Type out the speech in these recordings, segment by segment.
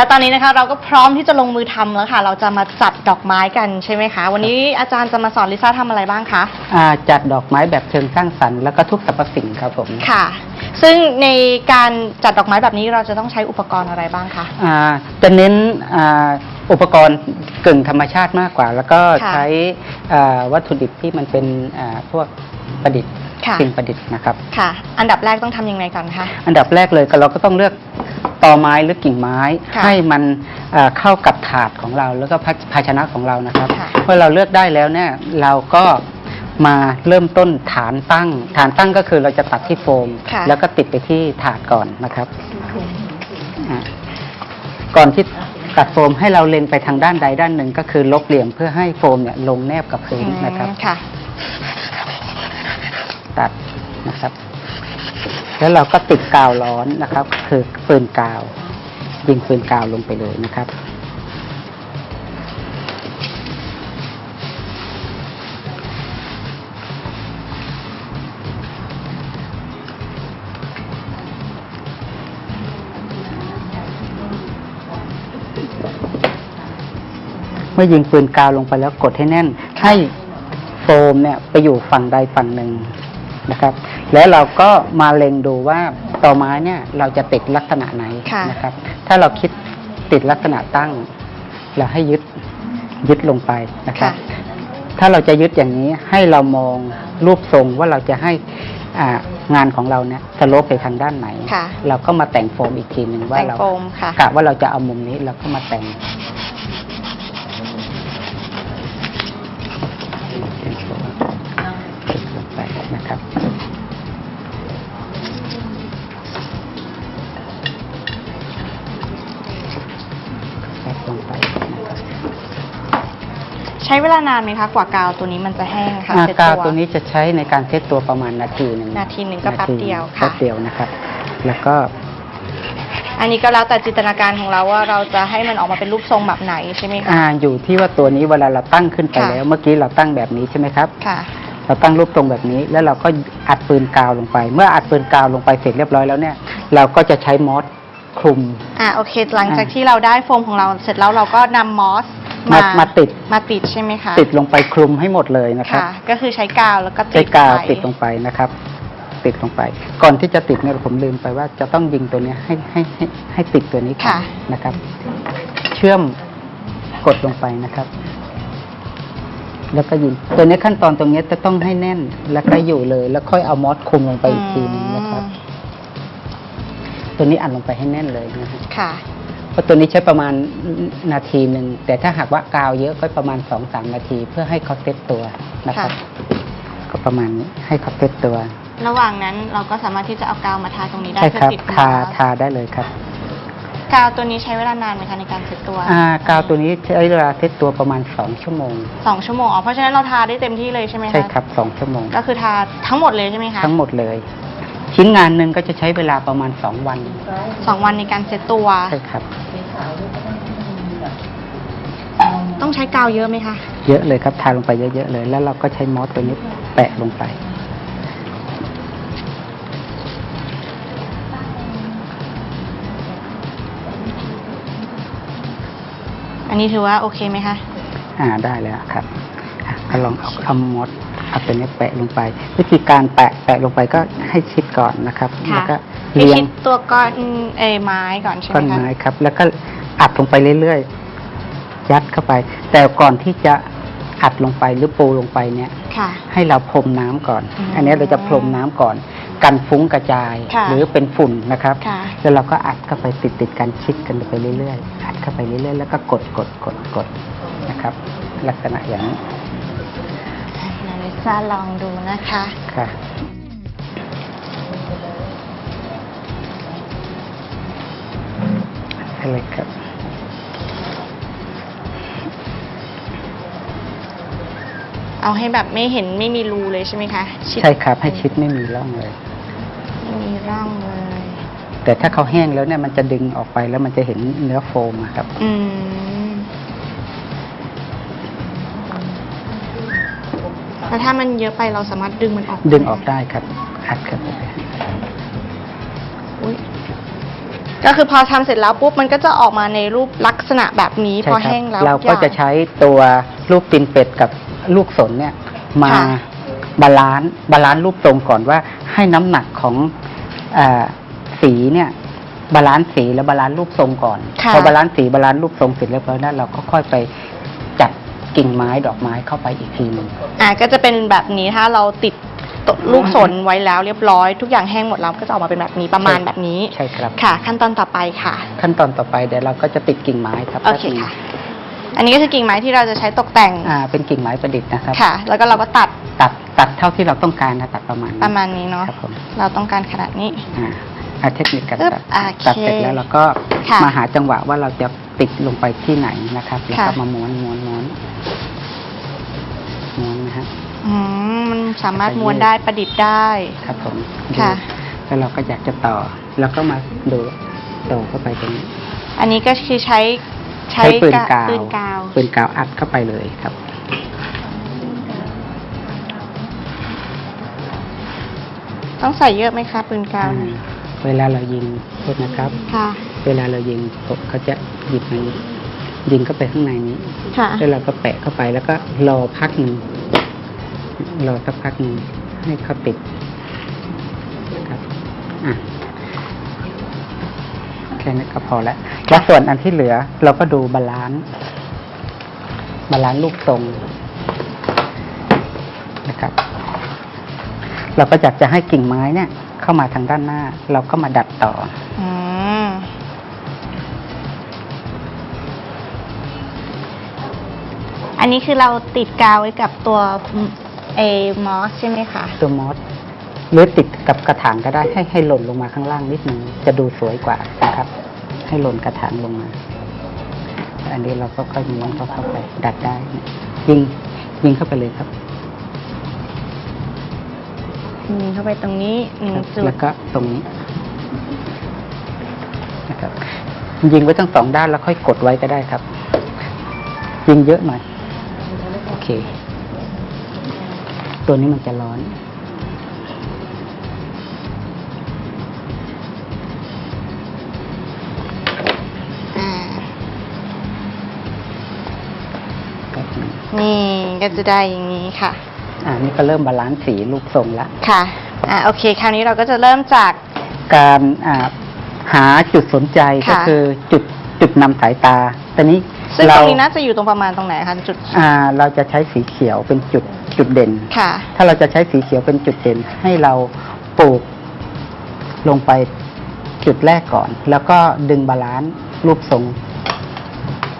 แล้วตอนนี้นะคะเราก็พร้อมที่จะลงมือทำแล้วค่ะ เราจะมาจัดดอกไม้กันใช่ไหมคะ วันนี้อาจารย์จะมาสอนลิซ่าทำอะไรบ้างคะ อ่าจัดดอกไม้แบบเชิงสร้างสรรค์แล้วก็ทุกสรรพสิ่งครับผมค่ะ ซึ่งในการจัดดอกไม้แบบนี้เราจะต้องใช้อุปกรณ์อะไรบ้างคะ อ่าจะเน้นอ่าอุปกรณ์กึ่งธรรมชาติมากกว่า แล้วก็ค่ะใช้อ่าวัตถุดิบที่มันเป็นอ่าพวกประดิษฐ์ค่ะ สิ่งประดิษฐ์นะครับ ค่ะ อันดับแรกต้องทำยังไงก่อนคะ อันดับแรกเลยก็เราก็ต้องเลือก ตอไม้หรือกิ่งไม้ ค่ะให้มันเอ่อเข้ากับถาดของเรา แล้วก็ภาภาชนะของเรานะครับค่ะ เมื่อเราเลือกได้แล้วเนี่ยเราก็มาเริ่มต้นฐานตั้ง ฐานตั้งก็คือเราจะตัดที่โฟม ค่ะ แล้วก็ติดไปที่ถาดก่อนนะครับอะก่อนที่ตัดโฟมให้เราเล็งไปทางด้านใดด้านหนึ่งก็คือลบเหลี่ยมเพื่อให้โฟมเนี่ยลงแนบกับพื้นนะครับอืมค่ะ ตัดนะครับ แล้วเราก็ติดกาวร้อนนะครับ คือปืนกาว ยิงปืนกาวลงไปเลยนะครับเมื่อยิงปืนกาวลงไปแล้วกดให้แน่น ให้โฟมเนี่ยไปอยู่ฝั่งใดฝั่งหนึ่งนะครับ แล้วเราก็มาเล็งดูว่าต่อไม้เนี่ยเราจะติดลักษณะไหนค่ะนะครับ ถ้าเราคิดติดลักษณะตั้ง เราให้ยึดยึดลงไปนะครับค่ะถ้าเราจะยึดอย่างนี้ให้เรามองรูปทรงว่าเราจะให้อ่างานของเราเนี่ยสโลปไปทางด้านไหนค่ะเราก็มาแต่งโฟมอีกทีหนึ่งว่าแต่งเราโฟมค่ะกะว่าเราจะเอามุมนี้เราก็มาแต่ง ช้เวลานานไหมคะกว่ากาวตัวนี้มันจะแห้งค่ะอ่าเซ็ตกาวตัวนี้จะใช้ในการเซตตัวประมาณนาทีหนึ่งนาทีหนึ่งก็แป๊บเดียวค่ะ แป๊บเดียวนะครับ แล้วก็ อันนี้ก็แล้วแต่จินตนาการของเราว่าเราจะให้มันออกมาเป็นรูปทรงแบบไหนใช่ไหมคะ อ่าอยู่ที่ว่าตัวนี้เวลาเราตั้งขึ้นไปค่ะ แล้ว เมื่อกี้เราตั้งแบบนี้ใช่ไหมครับ ค่ะ เราตั้งรูปตรงแบบนี้แล้วเราก็อัดปืนกาวลงไป เมื่ออัดปืนกาวลงไปเสร็จเรียบร้อยแล้วเนี่ย เราก็จะใช้มอสคลุม อ่าโอเค หลังจากอ่าที่เราได้โฟมของเราเสร็จแล้วเราก็นำมอส มามาติด มาติดใช่ไหมคะติดลงไปคลุมให้หมดเลยนะครับ ค่ะ ก็คือใช้กาวแล้วก็ใช้ติดกาวไปติดลงไปนะครับ ติดลงไป ก่อนที่จะติดเนี่ยผมลืมไปว่าจะต้องยิงตัวเนี้ยให้ให้ให้ให้ติดตัวนี้ก่อนค่ะ นะครับ เชื่อมกดลงไปนะครับ แล้วก็ยิงตัวนี้ขั้นตอนตรงเนี้ยจะต้องให้แน่นแล้วก็อยู่เลย แล้วค่อยเอามอสคลุมลงไปอีกทีนึงนะครับ ตัวนี้อัดลงไปให้แน่นเลยนะฮะค่ะ เพราะตัวนี้ใช้ประมาณนาทีหนึ่ง แต่ถ้าหากว่ากาวเยอะก็ประมาณสองสามนาที เพื่อให้เขาเซ็ตตัวนะครับค่ะก็ประมาณนี้ให้เขาเซ็ตตัว ระหว่างนั้นเราก็สามารถที่จะเอากาวมาทาตรงนี้ได้ใช่เพื่ครับติดทามาทาได้เลยครับ กาวตัวนี้ใช้เวลานานไหมคะในการเซ็ตตัวอ่ากาวตัวนี้ใช้เวลาเซ็ตตัวประมาณ 2 ชั่วโมง สองชั่วโมงอ๋อเพราะฉะนั้นเราทาได้เต็มที่เลยใช่ไหมคะใช่ครับ 2 ชั่วโมง ก็คือทาทั้งหมดเลยใช่ไหมคะ ทั้งหมดเลย ชิ้นงานหนึ่งก็จะใช้เวลาประมาณ 2 วันสองวันในการเซ็ตตัว ใช่ครับ ต้องใช้กาวเยอะไหมคะ เยอะเลยครับทาลงไปเยอะๆเลย แล้วเราก็ใช้มอสตัวนี้แปะลงไป อันนี้ถือว่าโอเคไหมคะ อ่าได้แล้วครับอะก็ลองเอาเอามอส เอาตัวนี้แปะลงไป วิธีการแปะแปะลงไปก็ให้ชิดก่อนนะครับค่ะ แล้วก็ให้เลี้ยงชิดตัวก้อนเอยไม้ก่อนใช่ไหมก้อนคะไม้ครับ แล้วก็อัดลงไปเรื่อยๆยัดเข้าไป แต่ก่อนที่จะอัดลงไปหรือปูลงไปเนี่ย ค่ะ ให้เราพรมน้ำก่อน อืมอันนี้เราจะพรมน้ำก่อน กันฟุ้งกระจาย ค่ะ หรือเป็นฝุ่นนะครับ ค่ะ แล้วเราก็อัดเข้าไปติดติดๆกันชิดกันไปเรื่อยๆ อัดเข้าไปเรื่อยๆ แล้วก็กดกดกดกดนะครับ ลักษณะอย่างนี้ นาลิซาลองดูนะคะ ค่ะ อะไรครับ เอาให้แบบไม่เห็นไม่มีรูเลยใช่ไหมคะชิดใช่ครับ ให้ชิดไม่มีร่องเลย ไม่มีร่องเลย แต่ถ้าเขาแห้งแล้วเนี่ยมันจะดึงออกไปแล้วมันจะเห็นเนื้อโฟมอะครับ อืม แล้วถ้ามันเยอะไปเราสามารถดึงมันออกดึงออกได้ครับอัดครับ อุ๊ยก็คือพอทำเสร็จแล้วปุ๊บมันก็จะออกมาในรูปลักษณะแบบนี้ใช่พอครับแห้งแล้วเราทุก็อย่งจะใช้ตัวลูกตีนเป็ดกับลูกสนเนี่ยมาค่ะบาลานซ์บาลานซ์รูปตรงก่อนว่าให้น้ำหนักของอาสีเนี่ยบาลานซ์สีและบาลานซ์รูปทรงก่อน ค่ะ พอบาลานซ์สีบาลานซ์รูปทรงเสร็จเรียบร้อยแล้วเราก็ค่อยไปจัด กิ่งไม้ดอกไม้เข้าไปอีกทีหนึ่ง อ่าก็จะเป็นแบบนี้ถ้าเราติดตลูกสนไว้แล้วเรียบร้อย ทุกอย่างแห้งหมดแล้วก็จะออกมาเป็นแบบนี้ประมาณแบบนี้ใช่ครับ ค่ะ ขั้นตอนต่อไปค่ะ ขั้นตอนต่อไปเดี๋ยวเราก็จะติดกิ่งไม้ครับโอเคแป๊บนึงค่ะ อันนี้ก็คือกิ่งไม้ที่เราจะใช้ตกแต่งอ่าเป็นกิ่งไม้ประดิษฐ์นะครับ ค่ะ แล้วก็เราก็ตัดตัดตัดเท่าที่เราต้องการนะตัดประมาณนี้ประมาณนี้เนาะครับผมเราต้องการขนาดนี้ อ่าอ่าเทคนิคการอึ๊บตัดโอเคตัดเสร็จแล้วเราก็ค่ะ มาหาจังหวะว่าเราจะ ติดลงไปที่ไหนนะครับแล้วก็ค่ะ มาม้วนม้วนม้วนม้วนนะฮะ อืมมันสามารถไปยืดม้วนได้ประดิษฐ์ได้ ครับผมค่ะ ดูแล้วเราก็อยากจะต่อ แล้วก็มาดูต่อเข้าไปตรงนี้อันนี้ก็คือใช้ใช้ปืนกาวปืนกาว ปืนกาวอัดเข้าไปเลยครับ ต้องใส่เยอะไหมคะปืนกาวอ่าเวลาเรายิงโทษนะครับ ค่ะ เวลาเรายิงผมเขาจะหยิบมานี้ยิงเข้าไปข้างในนี้ค่ะแล้วเราก็แปะเข้าไปแล้วก็รอพักหนึ่งรอสักพักหนึ่งให้เขาติดนะครับอะแค่นี้ก็พอแล้วแล้วส่วนอันที่เหลือ เราก็ดูบาลานซ์บาลานซ์ลูกทรงนะครับ เราก็อยากจะให้กิ่งไม้เนี่ย เข้ามาทางด้านหน้า เราก็มาดัดต่อ อันนี้คือเราติดกาวไว้กับตัวเอมอสใช่ไหมคะ ตัวมอสหรือติดกับกระถางก็ได้ให้ให้หล่นลงมาข้างล่างนิดนึงจะดูสวยกว่านะครับ ให้หล่นกระถางลงมา อันนี้เราก็ค่อยม้วนเข้าเข้าไป ดัดได้เนี่ยยิงยิงเข้าไปเลยครับยิงเข้าไปตรงนี้หนึ่งครับจุดแล้วก็ตรงนี้นะครับยิงไว้ทั้งสองด้านแล้วค่อยกดไว้ก็ได้ครับ ยิงเยอะหน่อยโอเค ตัวนี้มันจะร้อนอ่าแป๊บนึงนี่ก็จะได้อย่างนี้ค่ะ อ่านี่ก็เริ่มบาลานซ์สีรูปทรงละ ค่ะ อ่าโอเค คราวนี้เราก็จะเริ่มจากการอ่าหาจุดสนใจก็ค่ะ คือจุดจุดนำสายตาตอนนี้ ซึ่งเราตรงนี้น่าจะอยู่ตรงประมาณตรงไหนคะจุดอ่าเราจะใช้สีเขียวเป็นจุดจุดเด่น ค่ะ ถ้าเราจะใช้สีเขียวเป็นจุดเด่น ให้เราปลูกลงไปจุดแรกก่อน แล้วก็ดึงบาลานซ์รูปทรง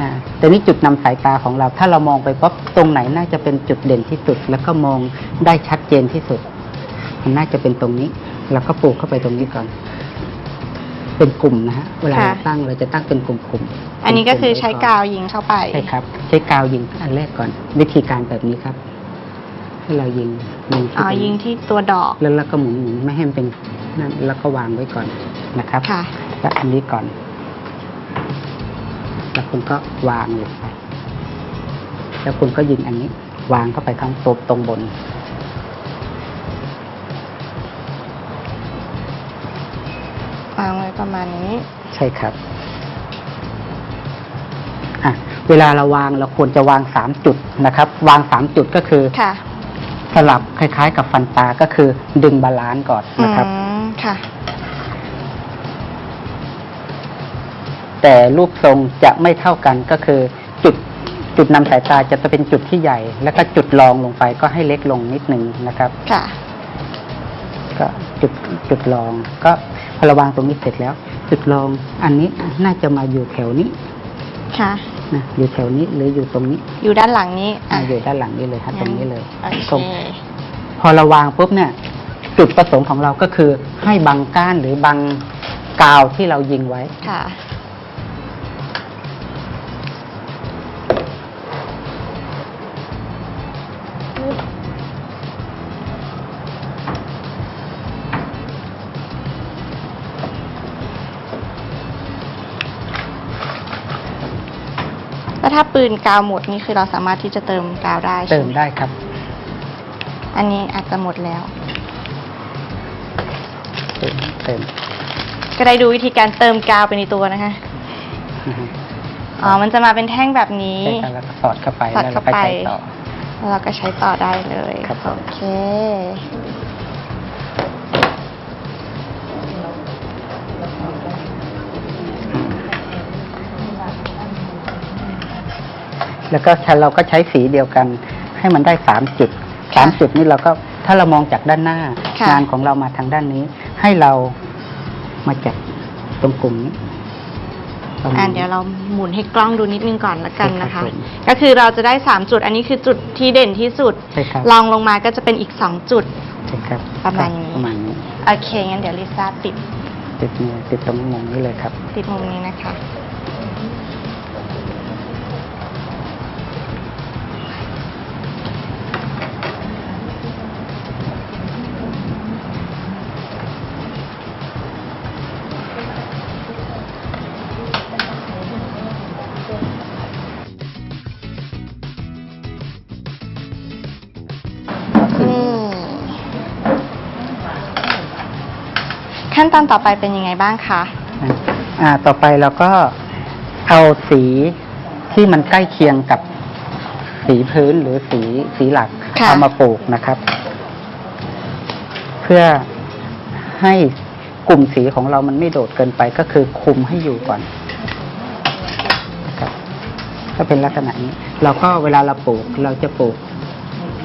อ่าแต่นี้จุดนำสายตาของเรา ถ้าเรามองไปปั๊บตรงไหนน่าจะเป็นจุดเด่นที่สุด แล้วก็มองได้ชัดเจนที่สุด มันน่าจะเป็นตรงนี้ แล้วก็ปลูกเข้าไปตรงนี้ก่อน เป็นกลุ่มนะฮะเวลาค่ะ เราตั้งเราจะตั้งเป็นกลุ่มๆอันนี้ก็คือใช้เป็นกาลุ่มวยิงเข้าไปไว้ก่อนใช่ครับ ใช้กาวยิงอันแรกก่อน วิธีการแบบนี้ครับ ให้เรายิงยิงที่อ๋อ ตรงนี้ยิงที่ตัวดอก แล้วเราก็หมุนหมุนไม่ให้มันเป็นนั่นแล้วก็วางไว้ก่อนนะครับค่ะ แล้วอันนี้ก่อน แล้วคุณก็วางลงไปแล้วคุณก็ยิงอันนี้ วางเข้าไปข้างตบตรงบน วางไว้ประมาณนี้ ใช่ครับอะเวลาเราวางเราควรจะวางสามจุดนะครับ วางสามจุดก็คือค่ะสลับคล้ายๆ กับฟันปลาก็คือดึงบาลานซ์ก่อนอืนะครับมค่ะ แต่รูปทรงจะไม่เท่ากันก็คือ จุดจุดนำสายตาจะเป็นจุดที่ใหญ่ แล้วก็จุดรองลงไปก็ให้เล็กลงนิดนึงนะครับ ค่ะ ก็จุดจุดรองก็ พอเระวางตรงนี้เสร็จแล้ว จุดรองอันนี้น่าจะมาอยู่แถวนี้ค่ะ นะอยู่แถวนี้หรืออยู่ตรงนี้อยู่ด้านหลังนี้อ่าอยู่ด้านหลังนี้เลยครับตรงนี้เลยโอเคตรงพอเราวางปุ๊บเนี่ย จุดประสงค์ของเราก็คือให้บังก้านหรือบังกาวที่เรายิงไว้ ค่ะ แล้วถ้าปืนกาวหมดนี่คือเราสามารถที่จะเติมกาวได้เติใช่มไหมได้ครับ อันนี้อาจจะหมดแล้ว เติมเติมก็ได้ดูวิธีการเติมกาวไปในตัวนะคะอ๋อ มันจะมาเป็นแท่งแบบนี้ ใช่ครับแล้วก็สอดเข้าไปสอดแล้วเราเข้าก็ไปใช้ต่อ แล้วเราก็ใช้ต่อได้เลย ครับผม โอเค แล้วก็ใช้เราก็ใช้สีเดียวกัน ให้มันได้สามจุดสามจุดนี่เราก็ถ้าเรามองจากด้านหน้า ค่ะ งานของเรามาทางด้านนี้ ให้เรามาจับตรงกลุ่มนี้ประมาณอ่าเดี๋ยวเราหมุนให้กล้องดูนิดนึงก่อนละกันนะคะ ครับผม ก็คือเราจะได้ 3 จุด อันนี้คือจุดที่เด่นที่สุด ใช่ครับลองลงมาก็จะเป็นอีก 2 จุด ใช่ครับประมาณนี้ ประมาณนี้โอเคงั้นเดี๋ยวลิซ่าติดติดนี่ติดตรงมุมนี้เลยครับ ติดมุมนี้นะคะ ขั้นตอนต่อไปเป็นยังไงบ้างคะ อ่าต่อไปเราก็เอาสีที่มันใกล้เคียงกับสีพื้นหรือสีสีหลักค่ะ เอามาปลูกนะครับ เพื่อให้กลุ่มสีของเรามันไม่โดดเกินไปก็คือคุมให้อยู่ก่อนนะครับก็เป็นลักษณะนี้ เราก็เวลาเราปลูกเราจะปลูก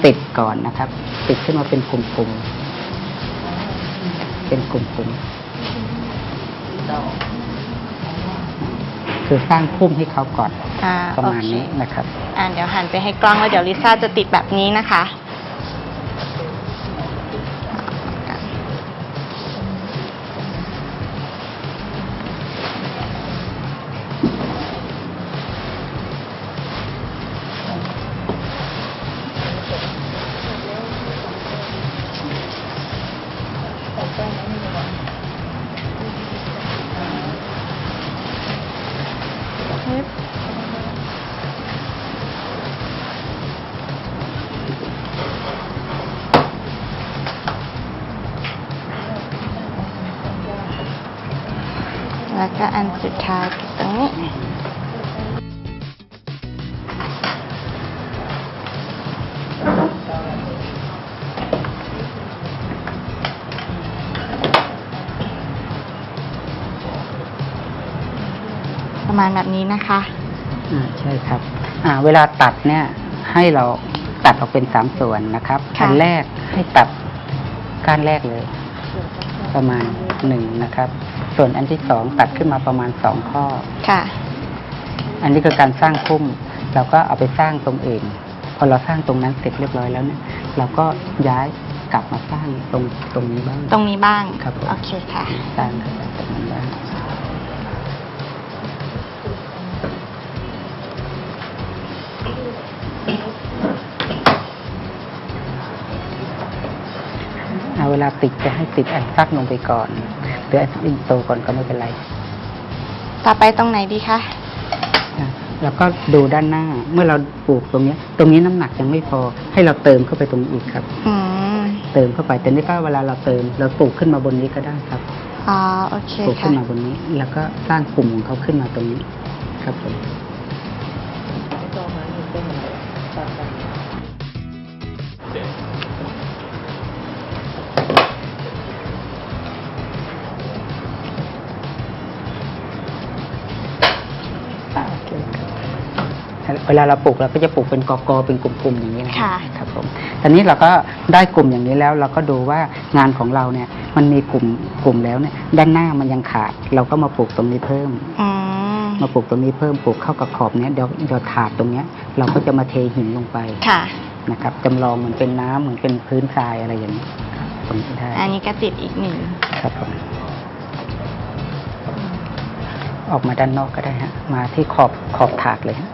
ติดก่อนนะครับ ติดขึ้นมาเป็นกลุ่มๆ เป็นกลุ่มๆ คือสร้างพุ่มให้เขาก่อน อ่าประมาณโอเค นี้นะครับ อ่าเดี๋ยวหันไปให้กล้องแล้วเดี๋ยวลิซ่าจะติดแบบนี้นะคะ แล้วก็อันสุดท้ายตรงนี้ ประมาณแบบนี้นะคะ อ่าใช่ครับ อ่า เวลาตัดเนี่ย ให้เราตัดออกเป็นสามส่วนนะครับค่ะ อันแรกให้ตัดก้านแรกเลย ประมาณหนึ่งนะครับ ส่วนอันที่สองตัดขึ้นมาประมาณสองข้อ ค่ะ อันนี้คือการสร้างพุ่ม เราก็เอาไปสร้างตรงอื่น พอเราสร้างตรงนั้นเสร็จเรียบร้อยแล้วเนี่ย เราก็ย้ายกลับมาสร้างตรงตรงนี้บ้าง ตรงนี้บ้างครับผมโอเคค่ะ สร้างขึ้นมาตรงนั้นบ้างเอาเวลาติดจะให้ติดอันซักลงไปก่อน หรืออันอินโตก่อนก็ไม่เป็นไร ต่อไปตรงไหนดีคะอะแล้วก็ดูด้านหน้า เมื่อเราปลูกตรงเนี้ย ตรงนี้น้ำหนักยังไม่พอ ให้เราเติมเข้าไปตรงนี้อีกครับ อืมเติมเข้าไปแต่นี่ก็เวลาเราเติม เราปลูกขึ้นมาบนนี้ก็ได้ครับ อ๋อโอเคปลูกค่ะ ขึ้นมาบนนี้ แล้วก็สร้างกลุ่มของเขาขึ้นมาตรงนี้ ครับผม เวลาเราปลูกเราก็จะปลูกเป็นกอกอเป็นกลุ่มๆอย่างนี้นะค่ะ ครับผมตอนนี้เราก็ได้กลุ่มอย่างนี้แล้วเราก็ดูว่างานของเราเนี่ยมันมีกลุ่มกลุ่มแล้วเนี่ยด้านหน้ามันยังขาด เราก็มาปลูกตรงนี้เพิ่ม อืมมาปลูกตรงนี้เพิ่มปลูกเข้ากับขอบเนี้ยเดี๋ยวเดี๋ยวถาดตรงเนี้ยเราก็จะมาเทหินลงไปค่ะ นะครับจำลองเหมือนเป็นน้ำเหมือนเป็นพื้นทรายอะไรอย่างนี้ตรงนี้ได้อันนี้ก็ติดอีกหนึ่งครับผมออกมาด้านนอกก็ได้ฮะมาที่ขอบขอบถาดเลยฮะ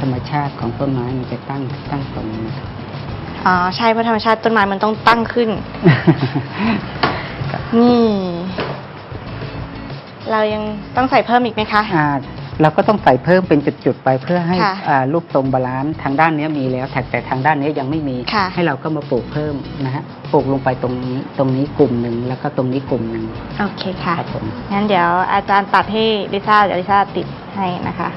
ธรรมชาติของต้นไม้มันจะตั้งตั้งตรงนี้นะครับ อ๋อใช่เพราะธรรมชาติต้นไม้มันต้องตั้งขึ้น นี่ เรายังต้องใส่เพิ่มอีกไหมคะ อ่าเราก็ต้องใส่เพิ่มเป็นจุดๆไปเพื่อให้ค่ะอ่ารูปทรงบาลานซ์ทางด้านเนี้ยมีแล้วแต่แต่ทางด้านเนี้ยยังไม่มี ค่ะ ให้เราก็มาปลูกเพิ่มนะฮะปลูกลงไปตรงนี้ตรงนี้กลุ่มหนึ่งแล้วก็ตรงนี้กลุ่มหนึ่งโอเคค่ะ ครับผมงั้นเดี๋ยวอาจารย์ตัดให้ลิซ่าเดี๋ยวลิซ่าติดให้นะคะ